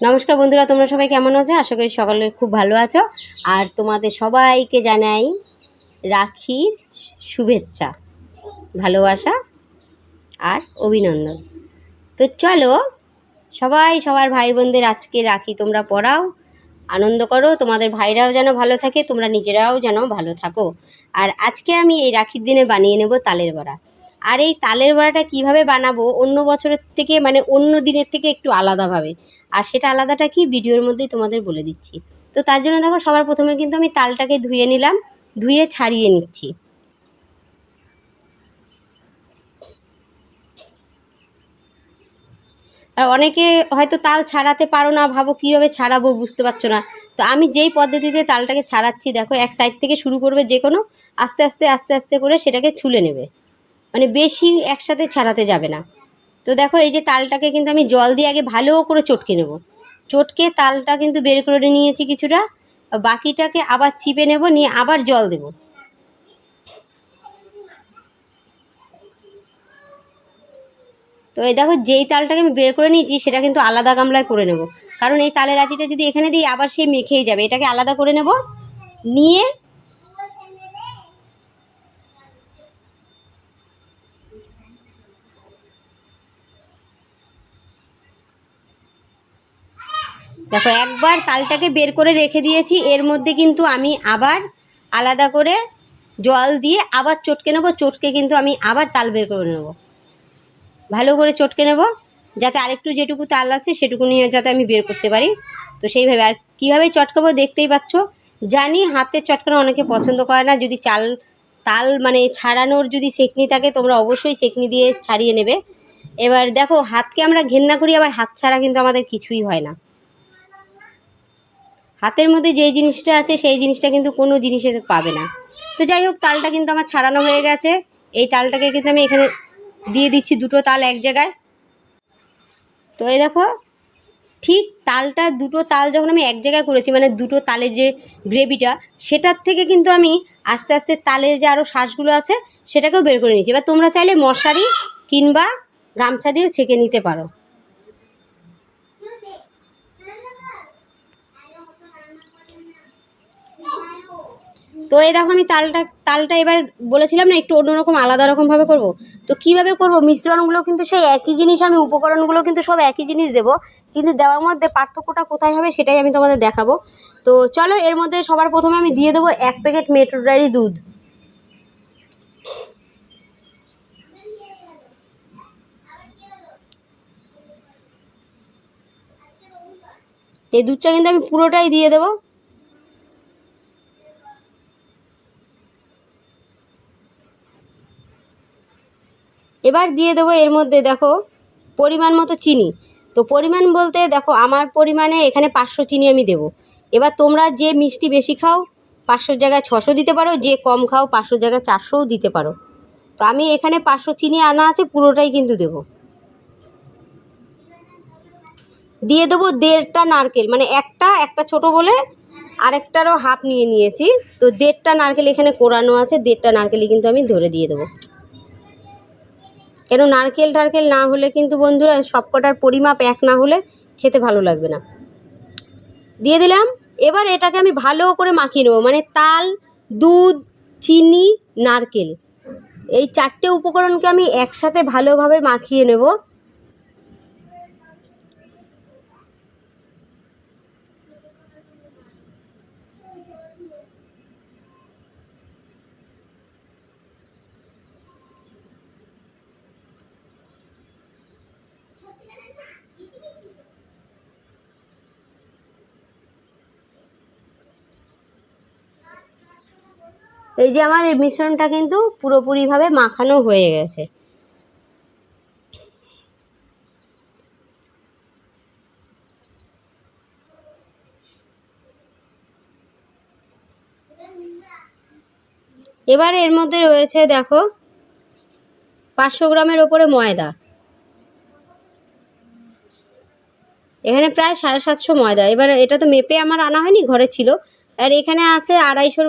নমস্কার বন্ধুরা, তোমরা সবাই কেমন আছো? আশা করি সকলে খুব ভালো আছো। আর তোমাদের সবাইকে জানাই রাখির শুভেচ্ছা, ভালোবাসা আর অভিনন্দন। তো চলো, সবাই সবার ভাই বোনদের আজকে রাখি, তোমরা পড়াও, আনন্দ করো, তোমাদের ভাইরাও যেন ভালো থাকে, তোমরা নিজেরাও যেন ভালো থাকো। আর আজকে আমি এই রাখির দিনে বানিয়ে নেব তালের বড়া। আর এই তালের বড়াটা কীভাবে বানাবো? অন্য বছরের থেকে মানে অন্য দিনের থেকে একটু আলাদাভাবে। আর সেটা আলাদাটা কি? ভিডিওর মধ্যেই তোমাদের বলে দিচ্ছি। তো তার জন্য দেখো, সবার প্রথমে কিন্তু আমি তালটাকে ধুয়ে নিলাম, ধুয়ে ছাড়িয়ে নিচ্ছি। আর অনেকে হয়তো তাল ছাড়াতে পারো না, ভাবো কীভাবে ছাড়াবো বুঝতে পারছ না। তো আমি যেই পদ্ধতিতে তালটাকে ছাড়াচ্ছি, দেখো এক সাইড থেকে শুরু করবে যে কোনো আস্তে আস্তে আস্তে আস্তে করে সেটাকে ছুলে নেবে। মানে বেশি একসাথে ছাড়াতে যাবে না। তো দেখো, এই যে তালটাকে কিন্তু আমি জল দিয়ে আগে ভালো করে চটকে নেব। চটকে তালটা কিন্তু বের করে নিয়েছি কিছুটা বাকিটাকে আবার চিপে নেব, নিয়ে আবার জল দেব। তো এই দেখো, যেই তালটাকে আমি বের করে নিয়েছি, সেটা কিন্তু আলাদা গামলায় করে নেব। কারণ এই তালের আটিটা যদি এখানে দিই, আবার সে মেখেই যাবে। এটাকে আলাদা করে নেব, নিয়ে দেখো, একবার তালটাকে বের করে রেখে দিয়েছি। এর মধ্যে কিন্তু আমি আবার আলাদা করে জল দিয়ে আবার চটকে নেব, চটকে কিন্তু আমি আবার তাল বের করে নেব। ভালো করে চটকে নেব, যাতে আরেকটু যেটুকু তাল আছে সেটুকু নিয়ে যাতে আমি বের করতে পারি। তো সেইভাবে, আর কীভাবে চটকাবো দেখতেই পাচ্ছ? জানি হাতের চটকানো অনেকে পছন্দ করে না, যদি চাল, তাল মানে ছাড়ানোর যদি সেকনি থাকে, তোমরা অবশ্যই সেকনি দিয়ে ছাড়িয়ে নেবে। এবার দেখো, হাতকে আমরা ঘেন্না করি, আবার হাত ছাড়া কিন্তু আমাদের কিছুই হয় না। হাতের মধ্যে যেই জিনিসটা আছে, সেই জিনিসটা কিন্তু কোনো জিনিসে পাবে না। তো যাই হোক, তালটা কিন্তু আমার ছাড়ানো হয়ে গেছে। এই তালটাকে কিন্তু আমি এখানে দিয়ে দিচ্ছি দুটো তাল এক জায়গায়। তো এই দেখো, ঠিক তালটা, দুটো তাল যখন আমি এক জায়গায় করেছি মানে দুটো তালের যে গ্রেভিটা, সেটার থেকে কিন্তু আমি আস্তে আস্তে তালের যে আরও শ্বাসগুলো আছে, সেটাকেও বের করে নিয়েছি। এবার তোমরা চাইলে মশারি কিংবা গামছা দিয়েও ছেঁকে নিতে পারো। তো এই দেখো আমি তালটা তালটা এবার বলেছিলাম না, একটু অন্যরকম, আলাদা রকমভাবে করব। তো কীভাবে করব? মিশ্রণগুলো কিন্তু সেই একই জিনিস আমি, উপকরণগুলো কিন্তু সব একই জিনিস দেবো। কিন্তু দেওয়ার মধ্যে পার্থক্যটা কোথায় হবে সেটাই আমি তোমাদের দেখাবো। তো চলো, এর মধ্যে সবার প্রথমে আমি দিয়ে দেবো এক প্যাকেট মেট্রো ডায়েরি দুধ। এই দুধটা কিন্তু আমি পুরোটাই দিয়ে দেবো। এবার দিয়ে দেবো এর মধ্যে দেখো পরিমাণ মতো চিনি। তো পরিমাণ বলতে দেখো আমার পরিমাণে এখানে পাঁচশো চিনি আমি দেবো। এবার তোমরা যে মিষ্টি বেশি খাও পাঁচশোর জায়গায় ছশো দিতে পারো, যে কম খাও পাঁচশোর জায়গায় চারশোও দিতে পারো। তো আমি এখানে পাঁচশো চিনি আনা আছে, পুরোটাই কিন্তু দেবো। দিয়ে দেবো দেড়টা নারকেল মানে একটা একটা ছোট বলে আরেকটারও হাফ নিয়ে নিয়েছি। তো দেড়টা নারকেল এখানে কোরানো আছে, দেড়টা নারকেলই কিন্তু আমি ধরে দিয়ে দেবো। কেন নারকেল টারকেল না হলে কিন্তু বন্ধুরা সবকটার পরিমাপ এক না হলে খেতে ভালো লাগবে না। দিয়ে দিলাম, এবার এটাকে আমি ভালো করে মাখিয়ে নেব। মানে তাল, দুধ, চিনি, নারকেল। এই চারটে উপকরণকে আমি একসাথে ভালোভাবে মাখিয়ে নেব। এই যে আমার এই মিশ্রণটা কিন্তু পুরোপুরিভাবে মাখানো হয়ে গেছে। এবার এর মধ্যে রয়েছে, দেখো, পাঁচশো গ্রামের ওপরে ময়দা। এখানে প্রায় সাড়ে সাতশো ময়দা। এবার এটা তো মেপে আমার আনা হয়নি, ঘরে ছিল। আর এখানে আছে আড়াইশোর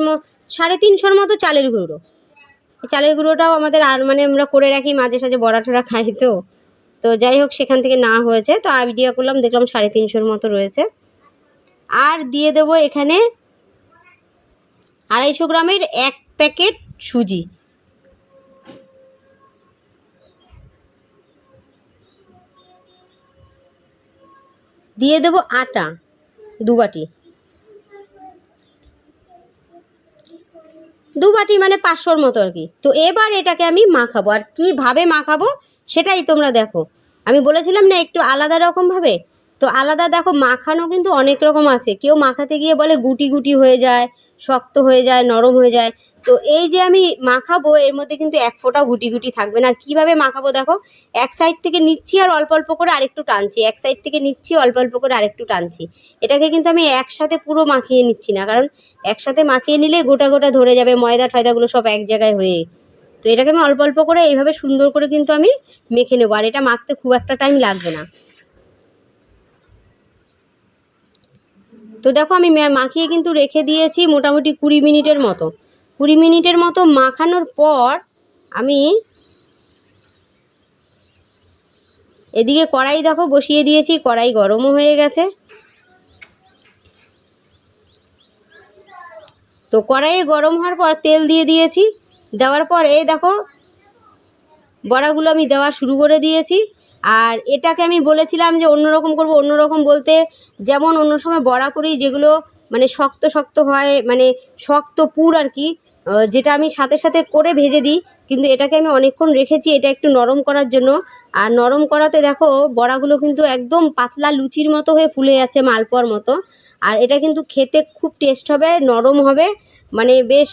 সাড়ে তিনশোর মতো চালের গুঁড়ো। চালের গুঁড়োটাও আমাদের আর মানে আমরা করে রাখি, মাঝে সাঝে বড়া টড়া খাই তো। তো যাই হোক, সেখান থেকে না হয়েছে। তো আইডিয়া করলাম, দেখলাম সাড়ে তিনশোর মতো রয়েছে। আর দিয়ে দেবো এখানে আড়াইশো গ্রামের এক প্যাকেট সুজি। দিয়ে দেবো আটা, দু দু বাটি মানে পাঁচশোর মতো আর কি। তো এবার এটাকে আমি মাখাবো। আর কীভাবে মাখাবো সেটাই তোমরা দেখো। আমি বলেছিলাম না একটু আলাদা রকমভাবে তো আলাদা দেখো, মাখানো কিন্তু অনেক রকম আছে। কেউ মাখাতে গিয়ে বলে গুটি গুটি হয়ে যায়, শক্ত হয়ে যায়, নরম হয়ে যায়। তো এই যে আমি মাখাবো, এর মধ্যে কিন্তু এক ফোঁটা গুটি গুটি থাকবে না। আর কীভাবে মাখাবো দেখো, এক সাইড থেকে নিচ্ছি আর অল্প অল্প করে আরেকটু টানছি। এক সাইড থেকে নিচ্ছি, অল্প অল্প করে আরেকটু টানছি। এটাকে কিন্তু আমি একসাথে পুরো মাখিয়ে নিচ্ছি না। কারণ একসাথে মাখিয়ে নিলে গোটা গোটা ধরে যাবে, ময়দা টয়দাগুলো সব এক জায়গায় হয়ে। তো এটাকে আমি অল্প অল্প করে এইভাবে সুন্দর করে কিন্তু আমি মেখে নেব। আর এটা মাখতে খুব একটা টাইম লাগবে না। তো দেখো আমি মাখিয়ে কিন্তু রেখে দিয়েছি মোটামুটি কুড়ি মিনিটের মতো। কুড়ি মিনিটের মতো মাখানোর পর আমি এদিকে কড়াই দেখো বসিয়ে দিয়েছি, কড়াই গরমও হয়ে গেছে। তো কড়াইয়ে গরম হওয়ার পর তেল দিয়ে দিয়েছি। দেওয়ার পর এই দেখো বড়াগুলো আমি দেওয়া শুরু করে দিয়েছি। আর এটাকে আমি বলেছিলাম যে অন্যরকম করব, অন্যরকম বলতে যেমন অন্য সময় বড়া করি যেগুলো মানে শক্ত শক্ত হয় মানে শক্ত পুর আর কি যেটা আমি সাথে সাথে করে ভেজে দিই, কিন্তু এটাকে আমি অনেকক্ষণ রেখেছি, এটা একটু নরম করার জন্য। আর নরম করাতে দেখো, বড়াগুলো কিন্তু একদম পাতলা লুচির মতো হয়ে ফুলে যাচ্ছে মালপোয়ার মতো। আর এটা কিন্তু খেতে খুব টেস্ট হবে, নরম হবে মানে বেশ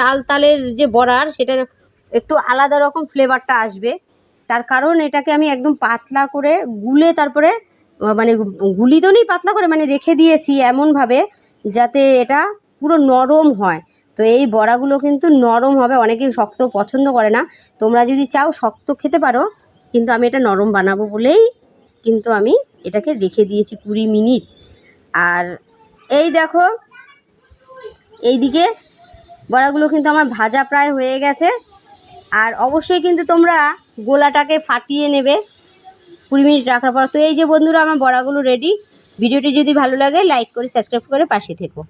তাল তালের যে বড়ার সেটা একটু আলাদা রকম ফ্লেভারটা আসবে। তার কারণ এটাকে আমি একদম পাতলা করে গুলে তারপরে মানে গুলি তো নেই, পাতলা করে মানে রেখে দিয়েছি এমনভাবে যাতে এটা পুরো নরম হয়। তো এই বড়াগুলো কিন্তু নরম হবে অনেকেই শক্ত পছন্দ করে না। তোমরা যদি চাও শক্ত খেতে পারো, কিন্তু আমি এটা নরম বানাবো বলেই কিন্তু আমি এটাকে রেখে দিয়েছি কুড়ি মিনিট। আর এই দেখো, এইদিকে বড়াগুলো কিন্তু আমার ভাজা প্রায় হয়ে গেছে। আর অবশ্যই কিন্তু তোমরা গোলাটাকে ফাটিয়ে নেবে কুড়ি মিনিট রাখার পর। তো এই যে বন্ধুরা আমার বড়াগুলো রেডি ভিডিওটি যদি ভালো লাগে লাইক করে সাবস্ক্রাইব করে পাশে থেকো।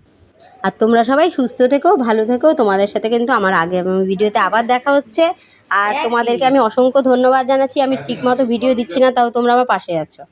আর তোমরা সবাই সুস্থ থেকো ভালো থেকো। তোমাদের সাথে কিন্তু আমার আগে ভিডিওতে আবার দেখা হচ্ছে। আর তোমাদেরকে আমি অসংখ্য ধন্যবাদ জানাচ্ছি। আমি ঠিকমতো ভিডিও দিচ্ছি না তাও তোমরা আমার পাশে আছো।